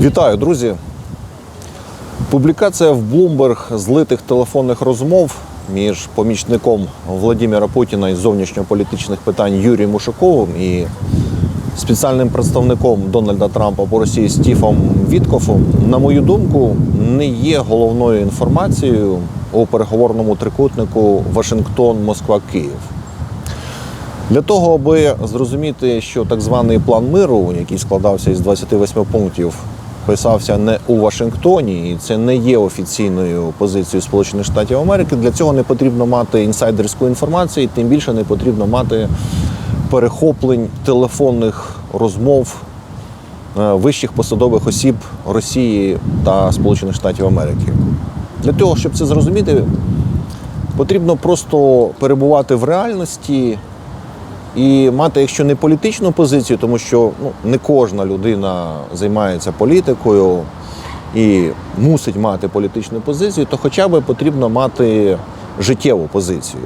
Вітаю, друзі! Публікація в Bloomberg злитих телефонних розмов між помічником Владимира Путіна із зовнішньополітичних питань Юрієм Ушаковим і спеціальним представником Дональда Трампа по Росії Стіфом Віткофом, на мою думку, не є головною інформацією у переговорному трикутнику Вашингтон-Москва-Київ. Для того, аби зрозуміти, що так званий план миру, який складався із 28 пунктів, писався не у Вашингтоні, і це не є офіційною позицією Сполучених Штатів Америки. Для цього не потрібно мати інсайдерську інформацію, тим більше не потрібно мати перехоплень телефонних розмов е, вищих посадових осіб Росії та Сполучених Штатів Америки. Для того, щоб це зрозуміти, потрібно просто перебувати в реальності і мати, якщо не політичну позицію, тому що ну, не кожна людина займається політикою і мусить мати політичну позицію, то хоча б потрібно мати життєву позицію.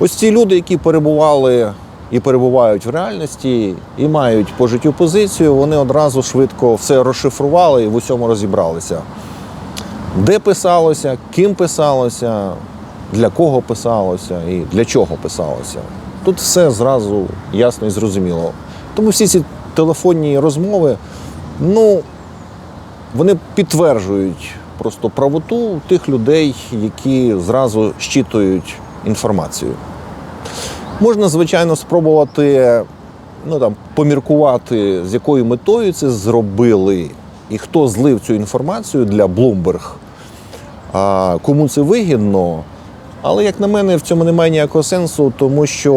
Ось ці люди, які перебували і перебувають в реальності, і мають по життю позицію, вони одразу швидко все розшифрували і в усьому розібралися. Де писалося, ким писалося, для кого писалося і для чого писалося. Тут все зразу ясно і зрозуміло. Тому всі ці телефонні розмови, ну, вони підтверджують просто правоту тих людей, які зразу щитують інформацію. Можна, звичайно, спробувати ну, там, поміркувати, з якою метою це зробили, і хто злив цю інформацію для Bloomberg, а кому це вигідно. Але, як на мене, в цьому немає ніякого сенсу, тому що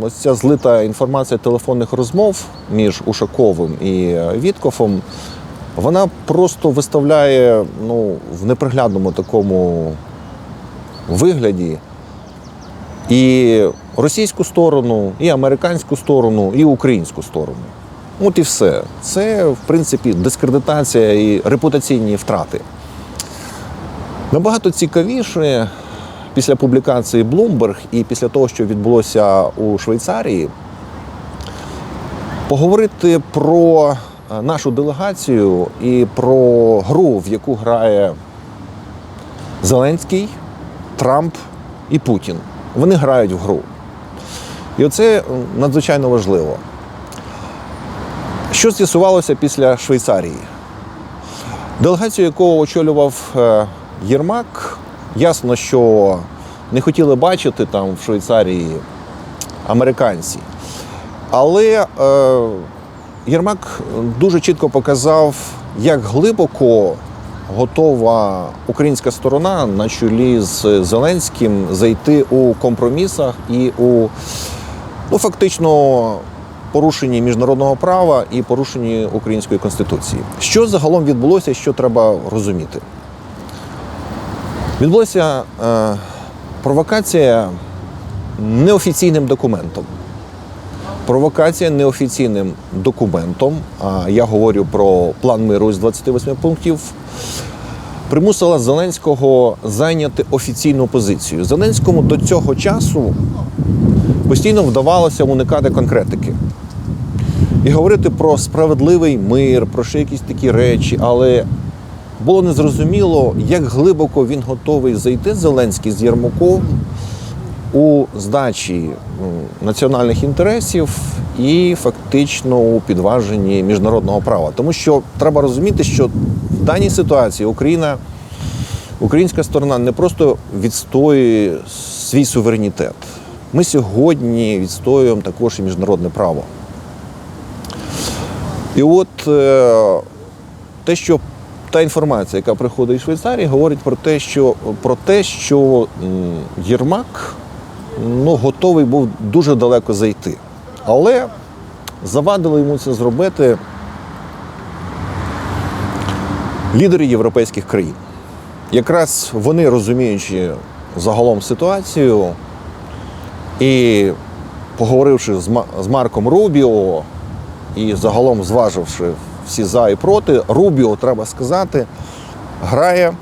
ось ця злита інформація телефонних розмов між Ушаковим і Віткофом, вона просто виставляє ну, в неприглядному такому вигляді і російську сторону, і американську сторону, і українську сторону. От і все. Це, в принципі, дискредитація і репутаційні втрати. Набагато цікавіше після публікації Bloomberg і після того, що відбулося у Швейцарії, поговорити про е, нашу делегацію і про гру, в яку грає Зеленський, Трамп і Путін. Вони грають в гру. І оце надзвичайно важливо. Що з'ясувалося після Швейцарії? Делегацію, якого очолював е, Єрмак, ясно, що не хотіли бачити там в Швейцарії американці. Але е, Єрмак дуже чітко показав, як глибоко готова українська сторона на чолі з Зеленським зайти у компромісах і у ну, фактично порушенні міжнародного права і порушенні української конституції. Що загалом відбулося, що треба розуміти? Відбулася е, провокація неофіційним документом. Провокація неофіційним документом, а я говорю про план миру з 28 пунктів, примусила Зеленського зайняти офіційну позицію. Зеленському до цього часу постійно вдавалося уникати конкретики і говорити про справедливий мир, про ще якісь такі речі, але було незрозуміло, як глибоко він готовий зайти Зеленський з Єрмаком у здачі національних інтересів і фактично у підваженні міжнародного права. Тому що треба розуміти, що в даній ситуації Україна, українська сторона не просто відстоює свій суверенітет. Ми сьогодні відстоюємо також і міжнародне право. І от е, те, що та інформація, яка приходить з Швейцарії, говорить про те, що, про те, що Єрмак ну, готовий був дуже далеко зайти. Але завадили йому це зробити лідери європейських країн. Якраз вони, розуміючи загалом ситуацію і поговоривши з Марком Рубіо, і загалом зваживши всі за і проти, Рубіо, треба сказати, грає,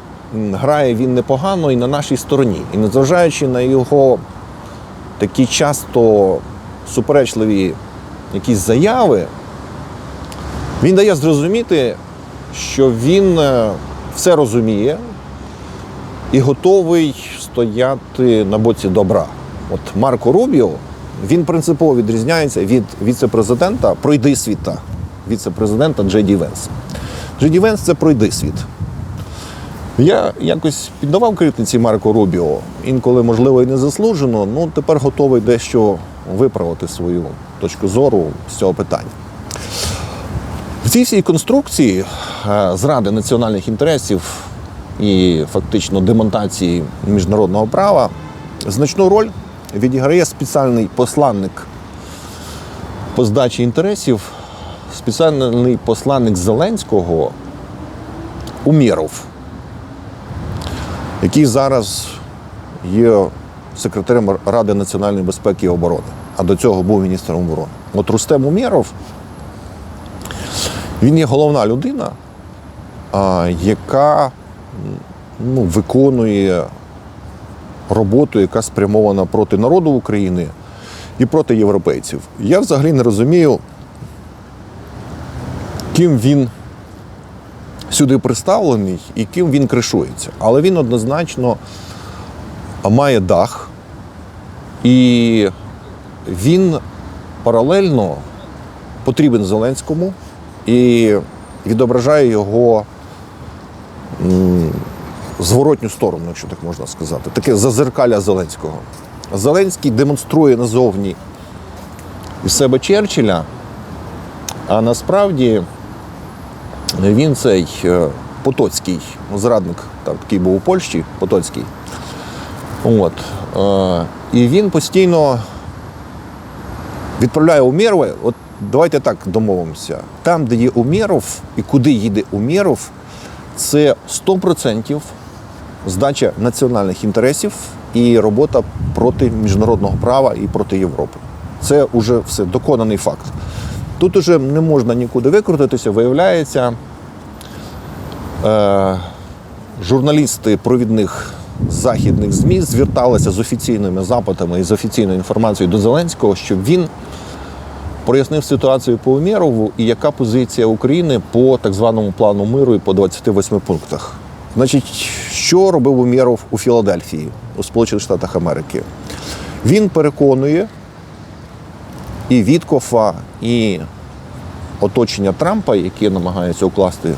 грає він непогано і на нашій стороні. І незважаючи на його такі часто суперечливі якісь заяви, Він дає зрозуміти, що він е, все розуміє і готовий стояти на боці добра. От Марко Рубіо він принципово відрізняється від віце-президента пройди світа, віце-президента Джеді Венса. Джеді Венс це пройди світ. Я якось піддавав критиці Марко Рубіо, інколи, можливо, і не заслужено, ну тепер готовий дещо виправити свою точку зору з цього питання. В цій всій конструкції е, зради національних інтересів і фактично демонтації міжнародного права значну роль відіграє спеціальний посланник по здачі інтересів, спеціальний посланник Зеленського Умєров, який зараз є секретарем Ради національної безпеки і оборони, а до цього був міністром оборони. От Рустем Умєров він є головна людина, яка ну, виконує роботу, яка спрямована проти народу України і проти європейців. Я взагалі не розумію, ким він сюди представлений і ким він кришується. Але він однозначно має дах, і він паралельно потрібен Зеленському і відображає його зворотню сторону, якщо так можна сказати. Таке зазеркалля Зеленського. Зеленський демонструє назовні із себе Черчилля, а насправді він цей е, Потоцький, зрадник, так, такий був у Польщі, Потоцький. От. Е, і він постійно відправляє Умєрова. От давайте так домовимося. Там, де є Умєров і куди їде Умєров, це 100% здача національних інтересів і робота проти міжнародного права і проти Європи. Це вже все доконаний факт. Тут уже не можна нікуди викрутитися, виявляється. Е, журналісти провідних західних ЗМІ зверталися з офіційними запитами і з офіційною інформацією до Зеленського, щоб він прояснив ситуацію по Умєрову і яка позиція України по так званому плану миру і по 28 пунктах. Значить, що робив Умєров у Філадельфії, у Сполучених Штатах Америки? Він переконує і Віткофа, і оточення Трампа, яке намагається укласти е,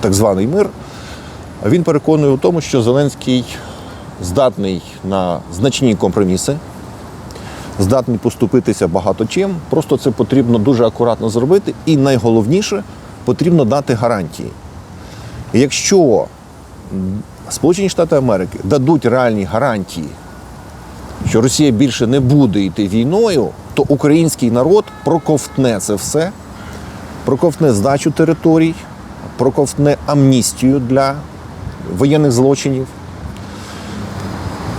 так званий мир, він переконує у тому, що Зеленський здатний на значні компроміси, здатний поступитися багато чим. Просто це потрібно дуже акуратно зробити. І найголовніше потрібно дати гарантії. Якщо Сполучені Штати Америки дадуть реальні гарантії, що Росія більше не буде йти війною, то український народ проковтне це все, проковтне здачу територій, проковтне амністію для воєнних злочинів.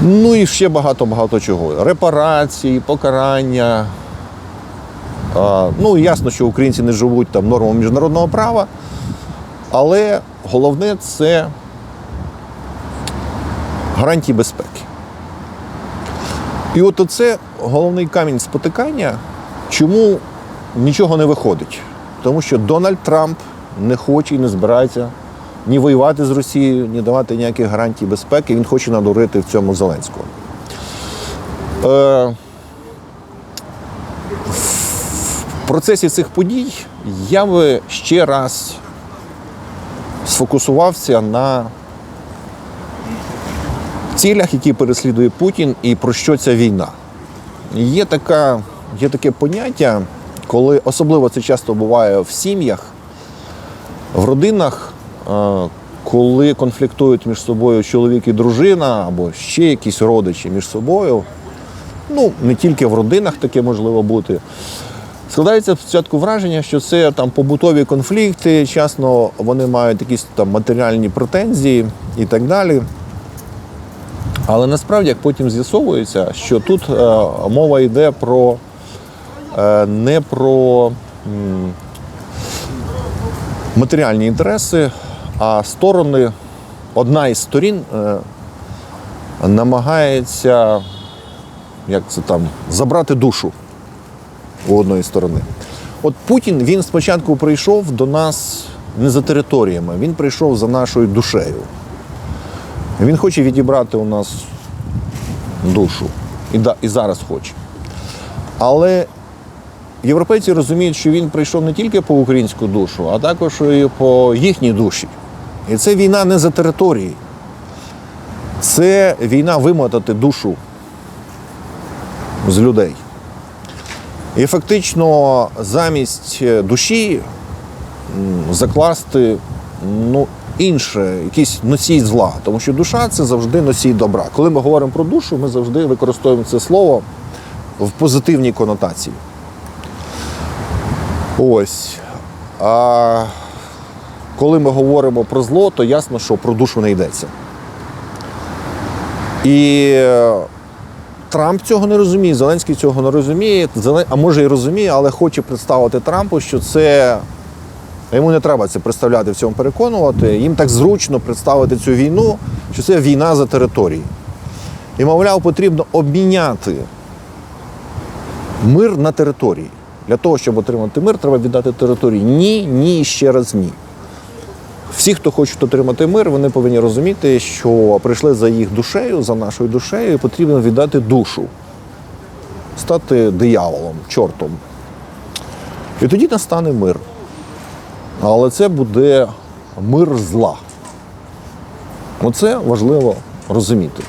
Ну і ще багато-багато чого. Репарації, покарання. Ну, ясно, що українці не живуть там нормами міжнародного права, але головне це гарантії безпеки. І от оце головний камінь спотикання, чому нічого не виходить. Тому що Дональд Трамп не хоче і не збирається ні воювати з Росією, ні давати ніяких гарантій безпеки. Він хоче надурити в цьому Зеленського. Е, в процесі цих подій я би ще раз сфокусувався на цілях, які переслідує Путін, і про що ця війна. Є, така, є таке поняття, коли особливо це часто буває в сім'ях, в родинах, е, коли конфліктують між собою чоловік і дружина, або ще якісь родичі між собою. Ну, не тільки в родинах таке можливо бути. Складається спочатку враження, що це там побутові конфлікти, часто вони мають якісь там матеріальні претензії і так далі. Але насправді, як потім з'ясовується, що тут е, мова йде про е, не про матеріальні інтереси, а сторони, одна із сторін е, намагається як це там, забрати душу у одної сторони. От Путін він спочатку прийшов до нас не за територіями, він прийшов за нашою душею. Він хоче відібрати у нас душу. І, да, і зараз хоче. Але європейці розуміють, що він прийшов не тільки по українську душу, а також і по їхній душі. І це війна не за території. Це війна вимотати душу з людей. І фактично замість душі закласти ну, інше, якийсь носій зла. Тому що душа це завжди носій добра. Коли ми говоримо про душу, ми завжди використовуємо це слово в позитивній конотації. Ось. А коли ми говоримо про зло, то ясно, що про душу не йдеться. І е, Трамп цього не розуміє, Зеленський цього не розуміє, а може і розуміє, але хоче представити Трампу, що це. Йому не треба це представляти в цьому переконувати. Їм так зручно представити цю війну, що це війна за території. І, мовляв, потрібно обміняти мир на території. Для того, щоб отримати мир, треба віддати території. Ні, ні і ще раз ні. Всі, хто хочуть отримати мир, вони повинні розуміти, що прийшли за їх душею, за нашою душею, і потрібно віддати душу, стати дияволом, чортом. І тоді настане мир. Але це буде мир зла. Оце важливо розуміти.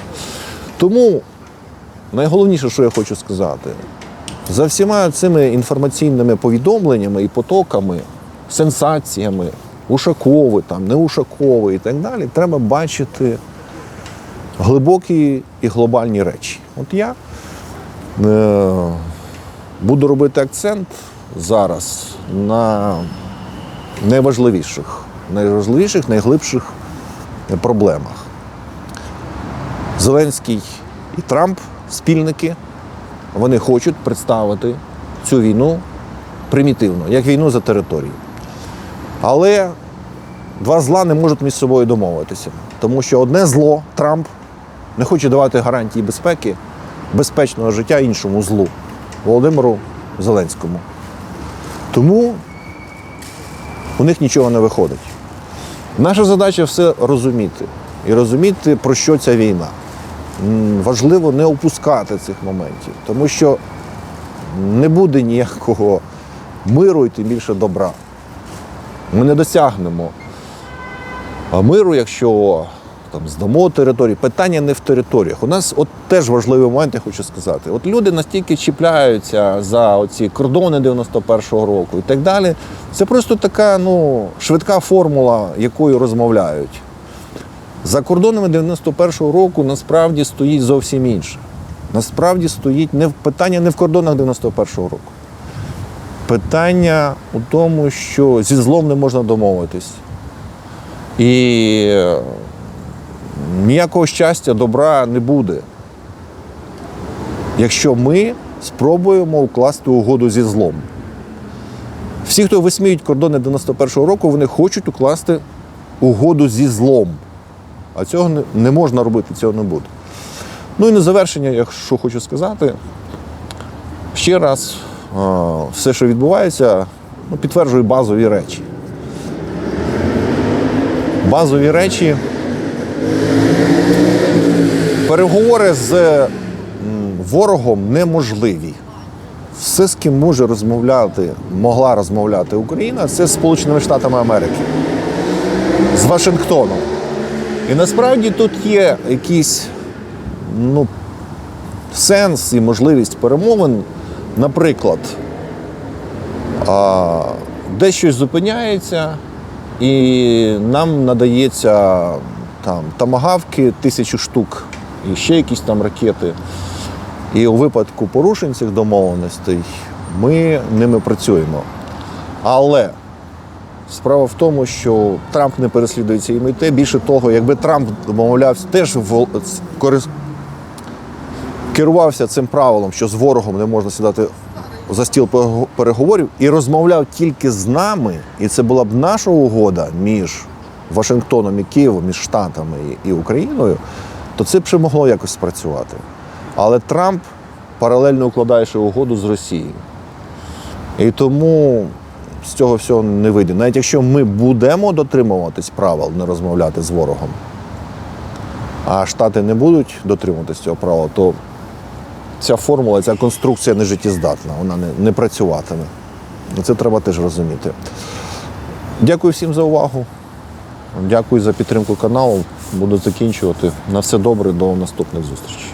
Тому найголовніше, що я хочу сказати, за всіма цими інформаційними повідомленнями і потоками, сенсаціями, Ушакови, там, не і так далі, треба бачити глибокі і глобальні речі. От я е, буду робити акцент зараз на найважливіших, найважливіших, найглибших проблемах. Зеленський і Трамп, спільники, вони хочуть представити цю війну примітивно, як війну за територію. Але два зла не можуть між собою домовитися. Тому що одне зло, Трамп, не хоче давати гарантії безпеки, безпечного життя іншому злу Володимиру Зеленському. Тому у них нічого не виходить. Наша задача все розуміти і розуміти, про що ця війна. Важливо не опускати цих моментів, тому що не буде ніякого миру і тим більше добра. Ми не досягнемо миру, якщо там, здамо території. Питання не в територіях. У нас от теж важливий момент, я хочу сказати. От люди настільки чіпляються за оці кордони 91-го року і так далі. Це просто така ну, швидка формула, якою розмовляють. За кордонами 91-го року насправді стоїть зовсім інше. Насправді стоїть не в- питання не в кордонах 91-го року. Питання у тому, що зі злом не можна домовитись. І ніякого щастя, добра не буде. Якщо ми спробуємо укласти угоду зі злом. Всі, хто висміють кордони 91-го року, вони хочуть укласти угоду зі злом. А цього не, можна робити, цього не буде. Ну і на завершення, я що хочу сказати, ще раз, все, що відбувається, ну, підтверджує базові речі. Базові речі. Переговори з ворогом неможливі. Все, з ким може розмовляти, могла розмовляти Україна, це з Сполученими Штатами Америки, з Вашингтоном. І насправді тут є якийсь ну, сенс і можливість перемовин. Наприклад, а, десь щось зупиняється, і нам надається там тамагавки тисячу штук і ще якісь там ракети. І у випадку порушень цих домовленостей ми ними працюємо. Але справа в тому, що Трамп не переслідує цієї мети. Більше того, якби Трамп домовлявся, теж ц- корис- керувався цим правилом, що з ворогом не можна сідати за стіл переговорів і розмовляв тільки з нами, і це була б наша угода між Вашингтоном і Києвом, між Штатами і Україною, то це б ще могло якось спрацювати. Але Трамп паралельно укладає ще угоду з Росією. І тому з цього всього не вийде. Навіть якщо ми будемо дотримуватись правил, не розмовляти з ворогом, а Штати не будуть дотримуватись цього правила, то ця формула, ця конструкція не життєздатна, вона не, не працюватиме. Це треба теж розуміти. Дякую всім за увагу. Дякую за підтримку каналу. Буду закінчувати. На все добре, до наступних зустрічей.